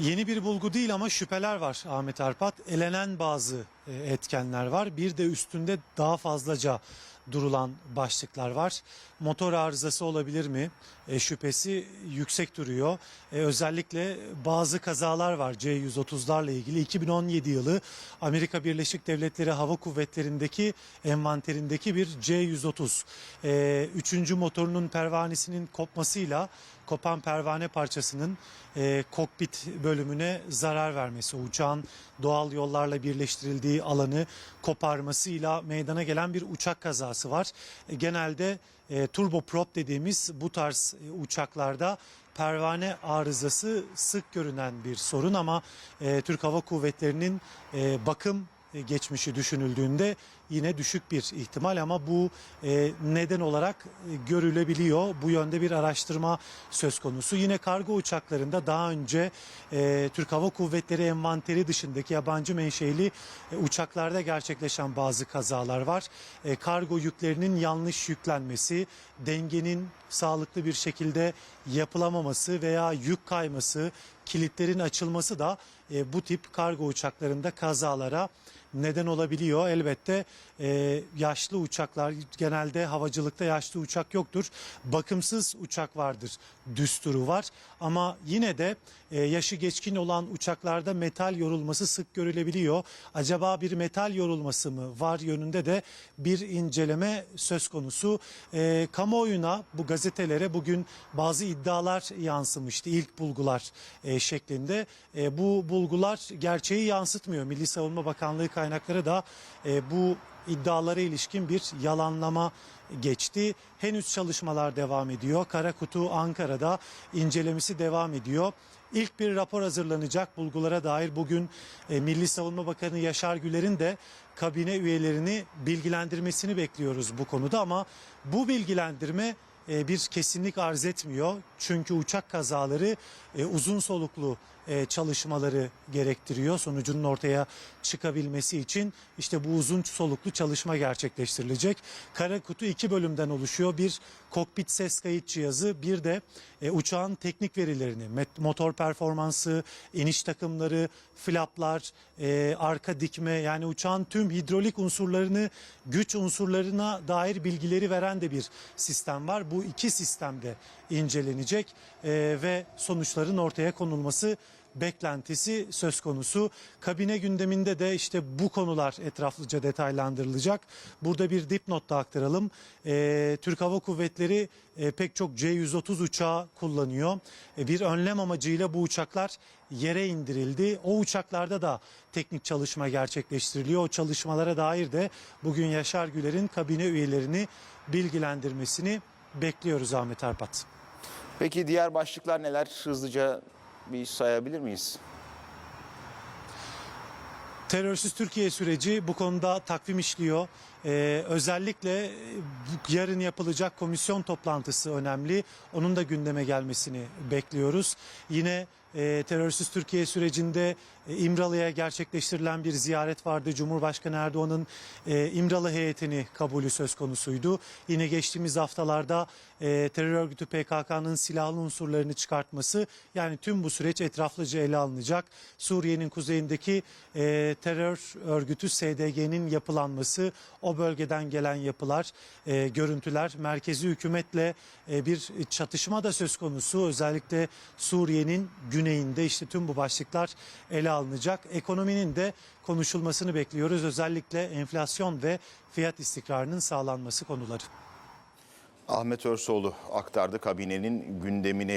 Yeni bir bulgu değil ama şüpheler var Ahmet Arpat. Elenen bazı e, etkenler var. Bir de üstünde daha fazlaca durulan başlıklar var. Motor arızası olabilir mi? E, şüphesi yüksek duruyor. E, özellikle bazı kazalar var C-130'larla ilgili. 2017 yılı Amerika Birleşik Devletleri Hava Kuvvetleri'ndeki envanterindeki bir C-130. E, üçüncü motorunun pervanesinin kopmasıyla kopan pervane parçasının e, kokpit bölümüne zarar vermesi, uçağın doğal yollarla birleştirildiği alanı koparmasıyla meydana gelen bir uçak kazası var. E, genelde e, turboprop dediğimiz bu tarz e, uçaklarda pervane arızası sık görünen bir sorun ama e, Türk Hava Kuvvetleri'nin e, bakım e, geçmişi düşünüldüğünde yine düşük bir ihtimal ama bu e, neden olarak e, görülebiliyor. Bu yönde bir araştırma söz konusu. Yine kargo uçaklarında daha önce e, Türk Hava Kuvvetleri envanteri dışındaki yabancı menşeli e, uçaklarda gerçekleşen bazı kazalar var. E, kargo yüklerinin yanlış yüklenmesi, dengenin sağlıklı bir şekilde yapılamaması veya yük kayması, kilitlerin açılması da e, bu tip kargo uçaklarında kazalara neden olabiliyor. Elbette e, yaşlı uçaklar genelde havacılıkta yaşlı uçak yoktur. Bakımsız uçak vardır. Düsturu var. Ama yine de e, yaşı geçkin olan uçaklarda metal yorulması sık görülebiliyor. Acaba bir metal yorulması mı var yönünde de bir inceleme söz konusu. E, kamuoyuna bu gazetelere bugün bazı iddialar yansımıştı. İlk bulgular e, şeklinde. E, bu bulgular gerçeği yansıtmıyor. Milli Savunma Bakanlığı kaynakları da e, bu iddialara ilişkin bir yalanlama geçti. Henüz çalışmalar devam ediyor. Kara Kutu Ankara'da incelemesi devam ediyor. İlk bir rapor hazırlanacak bulgulara dair bugün e, Milli Savunma Bakanı Yaşar Güler'in de kabine üyelerini bilgilendirmesini bekliyoruz bu konuda ama bu bilgilendirme e, bir kesinlik arz etmiyor. Çünkü uçak kazaları e, uzun soluklu e, çalışmaları gerektiriyor. Sonucunun ortaya çıkabilmesi için işte bu uzun soluklu çalışma gerçekleştirilecek. Kara kutu iki bölümden oluşuyor. Bir kokpit ses kayıt cihazı, bir de uçağın teknik verilerini, motor performansı, iniş takımları, flaplar, arka dikme yani uçağın tüm hidrolik unsurlarını, güç unsurlarına dair bilgileri veren de bir sistem var. Bu iki sistemde incelenecek e, ve sonuçların ortaya konulması beklentisi söz konusu. Kabine gündeminde de işte bu konular etraflıca detaylandırılacak. Burada bir dipnot da aktaralım. Ee, Türk Hava Kuvvetleri e, pek çok C-130 uçağı kullanıyor. E, bir önlem amacıyla bu uçaklar yere indirildi. O uçaklarda da teknik çalışma gerçekleştiriliyor. O çalışmalara dair de bugün Yaşar Güler'in kabine üyelerini bilgilendirmesini bekliyoruz Ahmet Arpat. Peki diğer başlıklar neler? Hızlıca bir sayabilir miyiz? Terörsüz Türkiye süreci bu konuda takvim işliyor. Ee, özellikle yarın yapılacak komisyon toplantısı önemli. Onun da gündeme gelmesini bekliyoruz. Yine e, terörsüz Türkiye sürecinde e, İmralı'ya gerçekleştirilen bir ziyaret vardı. Cumhurbaşkanı Erdoğan'ın e, İmralı heyetini kabulü söz konusuydu. Yine geçtiğimiz haftalarda e, terör örgütü PKK'nın silahlı unsurlarını çıkartması yani tüm bu süreç etraflıca ele alınacak. Suriye'nin kuzeyindeki e, terör örgütü SDG'nin yapılanması, o bölgeden gelen yapılar, e, görüntüler, merkezi hükümetle e, bir çatışma da söz konusu. Özellikle Suriye'nin güneyinde işte tüm bu başlıklar ele alınacak. Ekonominin de konuşulmasını bekliyoruz. Özellikle enflasyon ve fiyat istikrarının sağlanması konuları. Ahmet Örsoğlu aktardı kabinenin gündemini.